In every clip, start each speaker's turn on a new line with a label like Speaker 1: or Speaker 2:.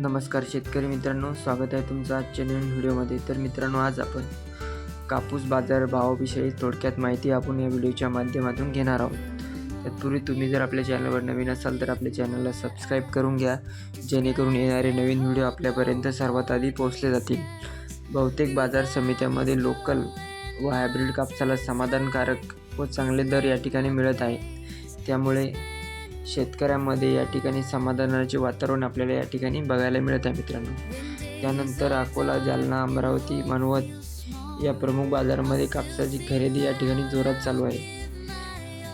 Speaker 1: नमस्कार शेतकरी मित्रांनो स्वागत आहे तुमचं आजच्या नवीन व्हिडिओमध्ये. तर मित्रांनो आज आपण कापूस बाजार भावाविषयी थोडक्यात माहिती आपण या व्हिडिओच्या माध्यमातून घेणार आहोत. तत्पूर्वी तुम्ही जर आपल्या चॅनलवर नवीन असाल तर आपल्या चॅनलला सबस्क्राईब करून घ्या जेणेकरून येणारे नवीन व्हिडिओ आपल्यापर्यंत सर्वात आधी पोहोचले जातील. बहुतेक बाजार समित्यामध्ये लोकल व हायब्रिड कापसाला समाधानकारक व चांगले दर या ठिकाणी मिळत आहे. त्यामुळे शेतकऱ्यांमध्ये या ठिकाणी समाधानाचे वातावरण आपल्याला या ठिकाणी बघायला मिळत आहे मित्रांनो. त्यानंतर अकोला जालना अमरावती मनवत या प्रमुख बाजारामध्ये कापसाची खरेदी या ठिकाणी जोरात चालू आहे.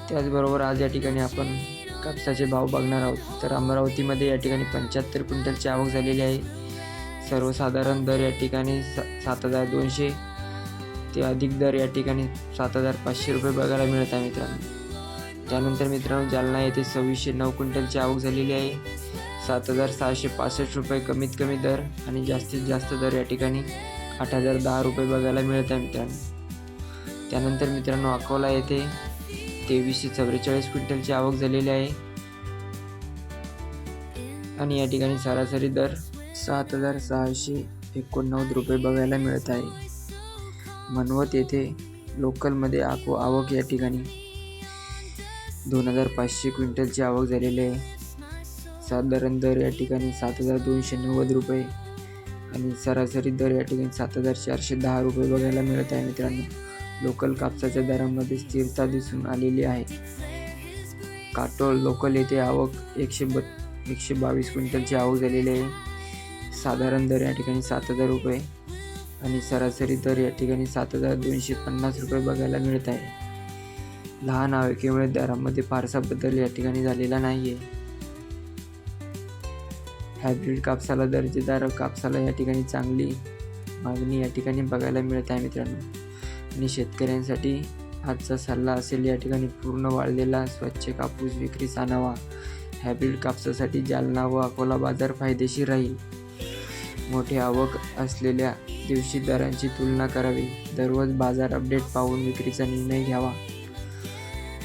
Speaker 1: त्याचबरोबर आज या ठिकाणी आपण कापसाचे भाव बघणार आहोत. तर अमरावतीमध्ये या ठिकाणी पंच्याहत्तर क्विंटलची आवक झालेली आहे. सर्वसाधारण दर या ठिकाणी सा सात हजार दोनशे ते अधिक दर या ठिकाणी सात हजार पाचशे रुपये बघायला मिळत आहे मित्रांनो. त्यानंतर मित्रांनो जालना येथे सव्वीसशे नऊ क्विंटलची आवक झालेली आहे. सात हजार सहाशे पासष्ट रुपये कमीत कमी दर आणि जास्तीत जास्त दर या ठिकाणी आठ हजार दहा रुपये बघायला मिळत आहे मित्रांनो. त्यानंतर मित्रांनो अकोला येथे तेवीसशे चव्वेचाळीस क्विंटलची आवक झालेली आहे. आणि या ठिकाणी सरासरी दर सात हजार सहाशे एकोणनव्वद रुपये बघायला मिळत आहे. मनवत येथे लोकलमध्ये आको आवक या ठिकाणी दोन हजार पाचशे क्विंटलची आवक झालेली आहे. साधारण दर या ठिकाणी सात हजार दोनशे नव्वद रुपये आणि सरासरी दर या ठिकाणी सात हजार चारशे दहा रुपये बघायला मिळत आहे मित्रांनो. लोकल कापसाच्या दरामध्ये स्थिरता दिसून आलेली आहे. काटोल लोकल येथे आवक एकशे ब एकशे बावीस क्विंटलची आवक झालेली आहे. साधारण दर या ठिकाणी सात हजार रुपये आणि सरासरी दर या ठिकाणी सात हजार दोनशे पन्नास रुपये बघायला मिळत आहे. लहान आवकेमुळे दरामध्ये फारसा बदल या ठिकाणी झालेला नाही आहे हायब्रिड कापसाला दर्जेदार कापसाला या ठिकाणी चांगली मागणी या ठिकाणी बघायला मिळत आहे मित्रांनो. आणि शेतकऱ्यांसाठी आजचा सल्ला असेल या ठिकाणी पूर्ण वाळलेला स्वच्छ कापूस विक्रीस आणावा. हायब्रिड कापसासाठी जालना व अकोला बाजार फायदेशीर राहील. मोठी आवक असलेल्या दिवशी दरांची तुलना करावी. दररोज बाजार अपडेट पाहून विक्रीचा निर्णय घ्यावा.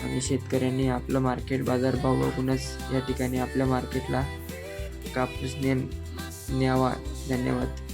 Speaker 1: आणि शेतकऱ्यांनी आपलं मार्केट बाजारभाव बघूनच या ठिकाणी आपल्या मार्केटला कापूस ने न्यावा. धन्यवाद.